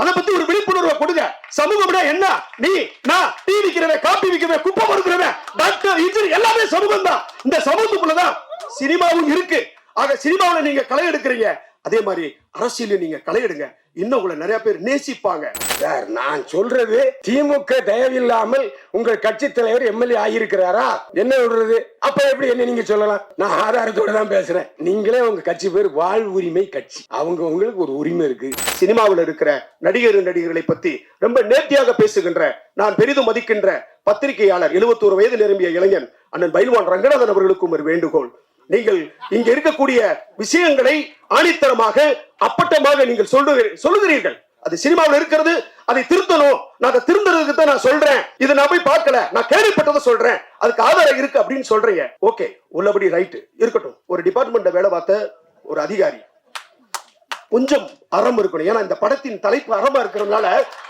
அதை பத்தி ஒரு விழிப்புணர்வை கொடுங்க. சமூகம்னா என்ன? நீ நான் டீ விக்கிறவன் காப்பி விக்கிறவன் குப்பை பொறுக்கிறவன் டாக்டர் இன்ஜினியர் எல்லாமே சமூகம் தான் இந்த சமூகத்துக்குள்ளதான் சினிமாவும் இருக்கு. ஆக சினிமாவுல நீங்க களை எடுக்கிறீங்க. அதே மாதிரி அரசியல நீங்க களை எடுங்க. இன்னும் உங்களை நிறைய பேர் நேசிப்பாங்க. சார் நான் சொல்றது திமுக தயவில்லாமல் உங்கள் கட்சி தலைவர் எம்எல்ஏ ஆகியிருக்கிறாரா? என்ன சொல்றது? அப்ப எப்படி என்ன நீங்க சொல்லலாம்? நான் ஆதாரத்தோட தான் பேசுறேன். நீங்களே உங்க கட்சி பேர் வாழ் உரிமை கட்சி. அவங்க உங்களுக்கு ஒரு உரிமை இருக்கு. சினிமாவில் இருக்கிற நடிகர் நடிகர்களை பத்தி ரொம்ப நேர்த்தியாக பேசுகின்ற நான் பெரிதும் மதிக்கின்ற பத்திரிகையாளர் 71 வயது நிரம்பிய இளைஞன் அண்ணன் பைல்வான் ரங்கநாதன் அவர்களுக்கும் ஒரு வேண்டுகோள். நீங்கள் இங்க இருக்கக்கூடிய விஷயங்களை ஆணித்தரமாக அப்பட்டமாக நீங்கள் சொல்லுகிறீர்கள். அது சினிமாவில் இருக்கிறது அதை திருத்தணும். நான் அதை திருந்துறதுக்கு தான் நான் சொல்றேன். இதை நான் போய் பார்க்கல. நான் கேள்விப்பட்டதை சொல்றேன். அதுக்கு ஆதாரம் இருக்கு அப்படின்னு சொல்றீங்க. ஓகே உள்ளபடி ரைட் இருக்கட்டும். ஒரு டிபார்ட்மெண்ட்ல வேலை பார்த்த ஒரு அதிகாரி. கொஞ்சம் அறம் இருக்கணும். ஏன்னா இந்த படத்தின் தலைப்பு அறமா இருக்கிறதுனால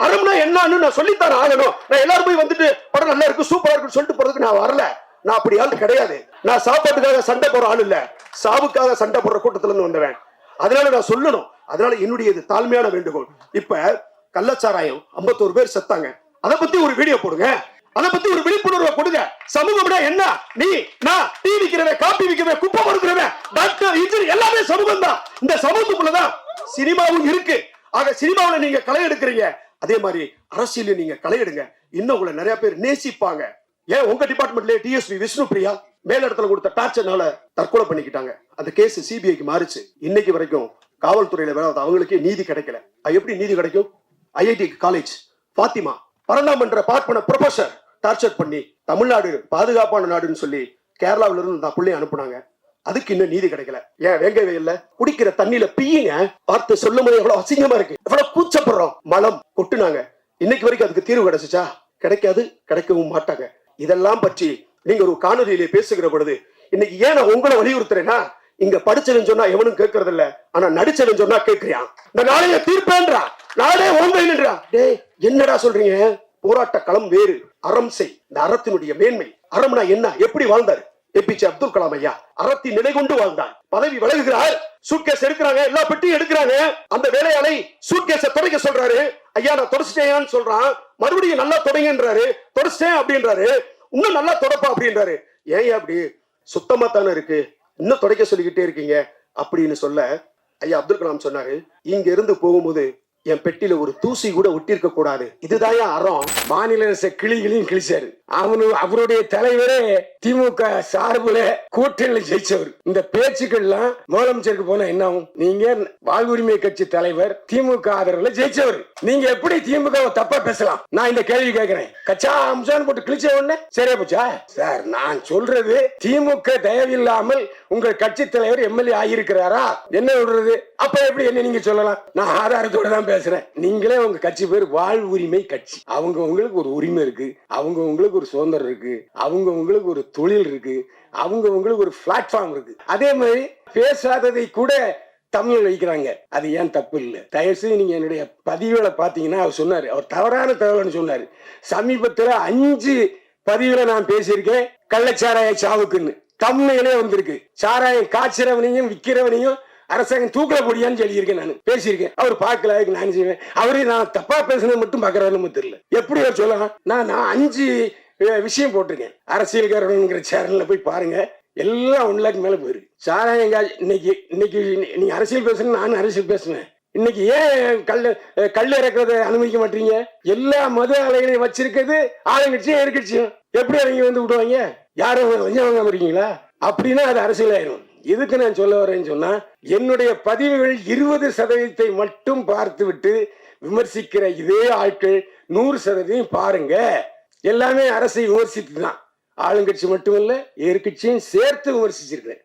அறம்னா என்னன்னு நான் சொல்லித்தான் ஆகணும். நான் எல்லாரும் போய் வந்துட்டு படம் நல்லா இருக்கு சூப்பரா இருக்குன்னு சொல்லிட்டு போறதுக்கு நான் வரல. நான் அப்படி ஆள் கிடையாது. நான் சாப்பாட்டுக்காக சண்டை போற ஆள் இல்ல. சாவுக்காக சண்டை போடுற கூட்டத்துல இருந்து வந்தவன். அதனால நான் சொல்லணும். அதனால என்னுடைய இது தாழ்மையான வேண்டுகோள். இப்ப கள்ளச்சாராயம் 51 பேர் செத்தாங்க. அதை பத்தி ஒரு வீடியோ போடுங்க. அதை பத்தி ஒரு விழிப்புணர்வை கொடுங்க. சமூகம்னா என்ன? நீ நான் டீ விக்கிறவன் காப்பி விக்கிறவன் குப்பை பொறுக்கிறவன் டாக்டர் இன்ஜினியர் எல்லாமே சமூகம் தான் இந்த சமூகத்துக்குள்ளதான் சினிமாவும் இருக்கு. ஆக சினிமாவுல நீங்க களை எடுக்கிறீங்க. அதே மாதிரி அரசியல நீங்க களை எடுங்க. இன்னும் உங்களை நிறைய பேர் நேசிப்பாங்க. ஏன் உங்க டிபார்ட்மெண்ட்ல டிஎஸ்பி விஷ்ணு பிரியா மேலிடத்துல கொடுத்த டார்ச்சர்னால தற்கொலை பண்ணிக்கிட்டாங்க. அந்த கேஸ் சிபிஐக்கு மாறுச்சு. இன்னைக்கு வரைக்கும் காவல்துறையில வேலை அவங்களுக்கே நீதி கிடைக்கல. அது எப்படி நீதி கிடைக்கும்? ஐஐடி காலேஜ் பாத்திமா பரணாமன்ற பார்ப்பன ப்ரொஃபசர் டார்ச்சர் பண்ணி தமிழ்நாடு பாதுகாப்பான நாடுன்னு சொல்லி கேரளாவில இருந்து நான் பிள்ளைய அனுப்புனாங்க. அதுக்கு இன்னும் நீதி கிடைக்கல. ஏன் வேங்க வெயில்ல குடிக்கிற தண்ணியில பீயுங்க பார்த்து சொல்லும் போது எவ்வளவு அசிங்கமா இருக்கு. எவ்வளவு கூச்சப்படுறோம். மலம் கொட்டுனாங்க. இன்னைக்கு வரைக்கும் அதுக்கு தீர்வு கிடைச்சுச்சா? கிடைக்காது. கிடைக்கவும் மாட்டாங்க. இதெல்லாம் பற்றி நீங்க ஒரு காணொலியிலே பேசுகிற பொழுது இன்னைக்கு ஏன் நான் உங்களை வலியுறுத்துறேன்னா இங்க படிச்சதுன்னு சொன்னா எவனும் கேட்கறது இல்ல ஆனா நடிச்சதுன்னு சொன்னா கேட்கிறியான் இந்த நாளைய தீர்ப்பேன்றா? நாடே ஓம்பைன்றா டேய் என்னடா சொல்றீங்க? போராட்ட களம் வேறு அறம் செய். இந்த அறத்தினுடைய மேன்மை அறம்னா என்ன? எப்படி வாழ்ந்தாரு? ஏபிஜே அப்துல் கலாம் ஐயா அறத்தின் நிலை கொண்டு வாழ்ந்தார். பதவி விலகுகிறார். சூட்கேஸ் எடுக்கிறாங்க எல்லா பெட்டியும் எடுக்கிறாங்க. அந்த வேலையாளை சூட்கேஸ துடைக்க சொல்றாரு. ஐயா நான் தொடச்சிட்டேன்னு சொல்றான். மறுபடியும் நல்லா தொடங்கன்றாரு. தொடச்சிட்டேன் அப்படின்றாரு. இன்னும் நல்லா தொடப்பா அப்படின்றாரு. ஏன் அப்படி? சுத்தமா தானே இருக்கு. இன்னும் தொடைக்க சொல்லிக்கிட்டே இருக்கீங்க. அப்படின்னு சொல்ல ஐயா அப்துல் கலாம் சொன்னாரு. இங்க இருந்து போகும்போது என் பெட்டியில ஒரு தூசி கூட ஒட்டியிருக்க கூடாது. இதுதான் அறம். மாநில கிளிகளையும் கிழிச்சாரு. அவனு அவருடைய தலைவரே திமுக சார்புல கூட்டணியில ஜெயிச்சவர். இந்த பேச்சுக்கள்லாம் முதலமைச்சருக்கு போனா என்ன ஆகும்? நீங்க வாழ்வுரிமை கட்சி தலைவர் திமுக ஆதரவுல ஜெயிச்சவர். நீங்க எப்படி திமுக தப்பா பேசலாம்? நான் இந்த கேள்வி கேட்கிறேன் கச்சா அம்சான்னு போட்டு கிழிச்ச உடனே சரியா போச்சா? சார் நான் சொல்றது திமுக தயவில்லாமல் உங்கள் கட்சி தலைவர் எம்எல்ஏ ஆகியிருக்கிறாரா? என்ன சொல்றது? அப்ப எப்படி என்ன நீங்க சொல்லலாம்? நான் ஆதாரத்தோட தான் பேசுறேன். நீங்களே உங்க கட்சி பேர் வாழ் உரிமை கட்சி. அவங்க உங்களுக்கு ஒரு உரிமை இருக்கு. அவங்க உங்களுக்கு ஒரு சுதந்திரம் இருக்கு அவங்கவுங்களுக்கு ஒரு தொழில் இருக்கு அவங்கவுங்களுக்கு ஒரு பிளாட்ஃபார்ம் இருக்கு. அதே மாதிரி பேசாததை கூட தமிழ் வைக்கிறாங்க. அது ஏன் தப்பு இல்லை? தயவுசெய்து நீங்க என்னுடைய பதிவுகளை பாத்தீங்கன்னா அவர் சொன்னாரு. அவர் தவறான தகவல்னு சொன்னாரு. சமீபத்துல அஞ்சு பதிவுல நான் பேசியிருக்கேன். கள்ளச்சாராய சாவுக்குன்னு. தமிழ்லே வந்திருக்கு. சாராயம் காய்ச்சறவனையும் விக்கிறவனையும் அரசாங்கம் தூக்கல போடியான்னு சொல்லியிருக்கேன் நான். பேசியிருக்கேன். அவர் பார்க்கல அதுக்கு நான் செய்வேன். அவரு நான் தப்பா பேசுனது மட்டும் பார்க்கறாருன்னு தெரியல. எப்படி அவர் சொல்லலாம்? நான் நான் அஞ்சு விஷயம் போட்டிருக்கேன். அரசியல்காரனுங்கிற சேனல்ல போய் பாருங்க. எல்லாம் ஒன் லேக் மேல போயிருக்கு. சாராயம் காய் இன்னைக்கு இன்னைக்கு நீங்க அரசியல் பேசுறேன் நானும் அரசியல் பேசுவேன் இன்னைக்கு ஏன் கல் கல் இறக்குறத அனுமதிக்க மாட்டீங்க? எல்லா மத அலைகளையும் வச்சிருக்கிறது ஆளுங்கட்சியும் எதிர்கட்சியும். எப்படி அவங்க வந்து விடுவாங்க? யாரும் வஞ்சம் வாங்காம இருக்கீங்களா? அப்படின்னா அது அரசியல் ஆயிரும் இதுக்கு நான் சொல்ல வரேன்னு சொன்னா என்னுடைய பதிவுகள் இருபது சதவீதத்தை மட்டும் பார்த்து விட்டு விமர்சிக்கிற இதே ஆட்கள் நூறு சதவீதம் பாருங்க. எல்லாமே அரசை விமர்சித்து தான் ஆளுங்கட்சி மட்டுமல்ல எதிர்கட்சியும் சேர்த்து விமர்சிச்சிருக்கிறேன்.